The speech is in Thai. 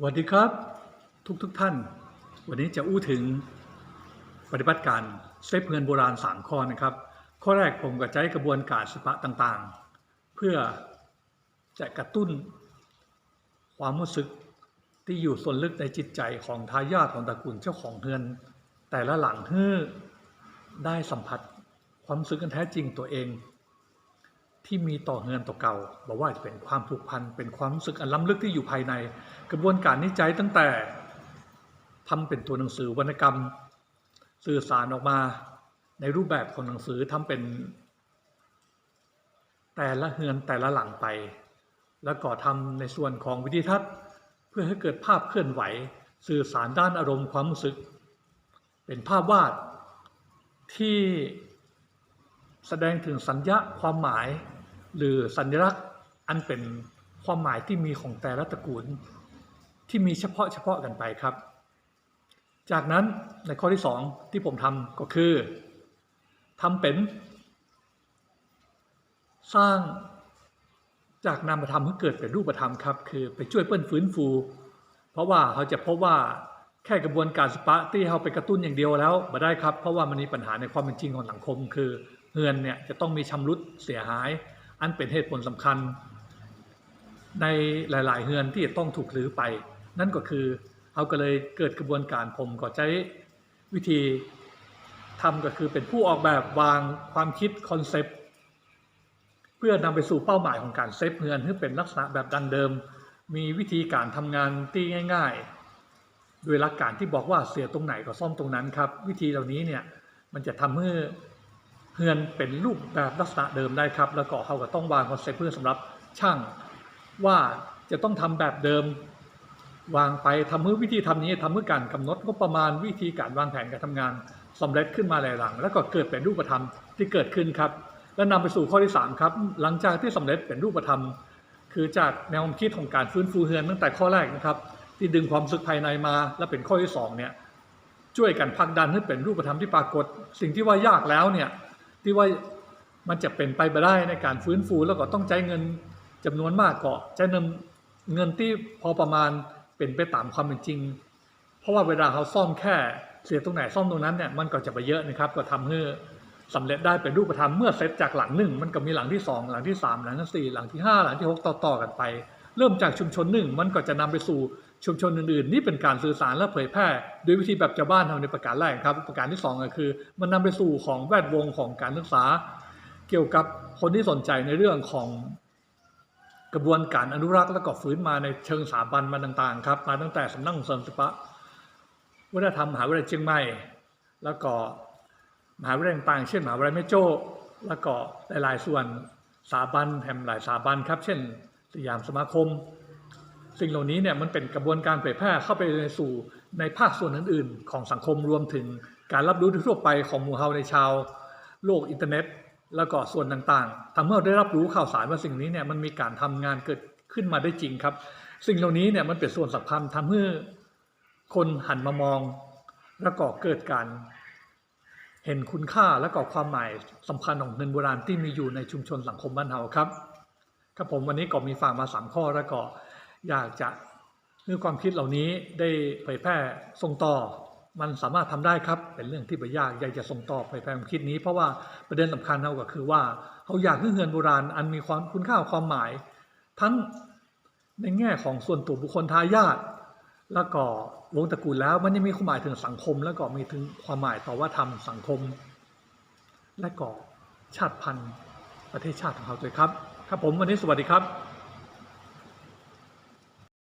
สวัสดีครับทุกทุกท่าน วันนี้จะอู้ถึงปฏิบัติการเซฟเงินโบราณ 3 ข้อนะครับ ข้อแรกผมก็ใช้กระบวนการศิลปะต่างๆ เพื่อจะกระตุ้นความรู้สึกที่อยู่ส่วนลึกในจิตใจของทายาทของตระกูลเจ้าของเฮือน แต่ละหลังเพื่อได้สัมผัสความรู้สึกกันแท้จริงตัวเอง ที่มีต่อเงินต่อเก่าบอกว่าจะเป็นความผูกพันเป็นความรู้สึกอันล้ำลึกที่อยู่ภายใน กระบวนการนิจัยตั้งแต่ทำเป็นตัวหนังสือวรรณกรรม สื่อสารออกมาในรูปแบบของหนังสือทำเป็น แต่ละเฮือนแต่ละหลังไป แล้วก็ทำในส่วนของวิดีทัศน์เพื่อให้เกิดภาพเคลื่อนไหว สื่อสารด้านอารมณ์ความรู้สึก เป็นภาพวาดที่แสดงถึงสัญญาความหมาย หรือสัญลักษณ์อันเป็นความหมายที่มีของแต่ละตระกูล ที่มีเฉพาะเฉพาะกันไปครับ จากนั้นในข้อที่สองที่ผมทำก็คือทำเป็น สร้างจากนามธรรมให้เกิดเป็นรูปธรรมครับ คือไปช่วยเปิ้นฟื้นฟู เพราะว่าเขาจะพบว่าแค่กระบวนการสปะที่เขาไปกระตุ้นอย่างเดียวแล้วไม่ได้ครับ เพราะว่ามันมีปัญหาในความเป็นจริงของสังคม คือเฮือนเนี่ยจะต้องมีชำรุดเสียหาย อันเป็นเหตุผลสำคัญ ในหลาย ๆ เฮือนที่ต้องถูกรื้อไป นั่นก็คือเขาก็เลยเกิดกระบวนการผมก็ใช้วิธีทำก็คือเป็นผู้ออกแบบวางความคิดคอนเซปต์เพื่อนำไปสู่เป้าหมายของการเซฟเงินให้เป็นลักษณะแบบดังเดิม มีวิธีการทำงานที่ง่าย ๆ โดยหลักการที่บอกว่าเสียตรงไหนก็ซ่อมตรงนั้นครับ วิธีเหล่านี้เนี่ยมันจะทำให้ เงินเป็นรูปแบบลักษณะเดิมได้ครับ แล้วก็เขาก็ต้องวางคอนเซ็ปต์เพื่อสำหรับช่างว่าจะต้องทำแบบเดิมวางไปทำเพื่อวิธีทำนี้ทำเพื่อการกำหนดงบประมาณวิธีการวางแผนการทำงานสำเร็จขึ้นมาหลายหลัง แล้วก็เกิดเป็นรูปธรรมที่เกิดขึ้นครับ และนำไปสู่ข้อที่ 3 ครับ หลังจากที่สำเร็จเป็นรูปธรรม คือจากแนวความคิดของการฟื้นฟูเฮือนตั้งแต่ข้อแรกนะครับ ที่ดึงความสึกภายในมา และเป็นข้อที่2เนี่ยช่วยกันผลักดันให้เป็นรูปธรรมที่ปรากฏ สิ่งที่ว่ายากแล้วเนี่ย ที่ว่ามันจะเป็นไปไม่ได้ในการฟื้นฟูแล้วก็ต้องใช้เงินจำนวนมากก็ใช้เงินเงินที่พอประมาณเป็นไปตามความเป็นจริง เพราะว่าเวลาเขาซ่อมแค่เสียตรงไหนซ่อมตรงนั้นเนี่ยมันก็จะไปเยอะนะครับ ก็ทำให้สำเร็จได้เป็นรูปธรรมเมื่อเสร็จจากหลังหนึ่งมันก็มีหลังที่2หลังที่3หลังที่4หลังที่5หลังที่6ต่อๆกันไป เริ่มจากชุมชนหนึ่งมันก็จะนำไปสู่ ชุมชนอื่นๆ นี่เป็นการสื่อสารและเผยแพร่ด้วยวิธีแบบชาวบ้านทำในประการแรกครับ ประการที่2ก็คือ มันนำไปสู่ของแวดวงของการศึกษา เกี่ยวกับคนที่สนใจในเรื่องของกระบวนการอนุรักษ์และก็ฟื้นมาในเชิงสถาบันมาต่างๆครับมาตั้งแต่สำนักส่งเสริมศิลปะวัฒนธรรมมหาวิทยาลัยเชียงใหม่ แล้วก็มหาวิทยาลัยต่างๆเช่นมหาวิทยาลัยแม่โจ้แล้วก็หลายๆ ส่วนสถาบันแห่งหลายสถาบันครับ เช่นสยามสมาคม สิ่งเหล่านี้เนี่ยมันเป็นกระบวนการเผยแพร่เข้าไปในสู่ในภาคส่วนอื่น ๆ ของสังคมรวมถึงการรับรู้ทั่วไปของหมู่เฮาในชาว โลกอินเทอร์เน็ต แล้วก็ส่วนต่างๆทำให้เราได้รับรู้ข่าวสารว่าสิ่งนี้เนี่ยมันมีการทำงานเกิดขึ้นมาได้จริงครับ สิ่งเหล่านี้เนี่ยมันเป็นส่วนสำคัญทำให้คนหันมามอง แล้วก็เกิดการเห็นคุณค่าและก็ความหมายสำคัญของเงินโบราณที่มีอยู่ในชุมชนสังคมบ้านเฮาครับครับผมวันนี้ก็มีฝากมาสามข้อแล้วก็ อยากจะให้ความคิดเหล่านี้ได้เผยแพร่ส่งต่อ มันสามารถทำได้ครับเป็นเรื่องที่ไม่ยากอยากจะส่งต่อเผยแพร่ความคิดนี้ เพราะว่าประเด็นสำคัญเราก็คือว่าเขาอยากให้เงินโบราณอันมีความคุณค่าความหมาย ทั้งในแง่ของส่วนตัวบุคคลทายาทแล้วก็วงตระกูลแล้วมันยังมีความหมายถึงสังคม แล้วก็มีถึงความหมายต่อว่าทำสังคม และก็ชาติพันธุ์ประเทศชาติของเขาด้วยครับ ครับผมวันนี้สวัสดีครับ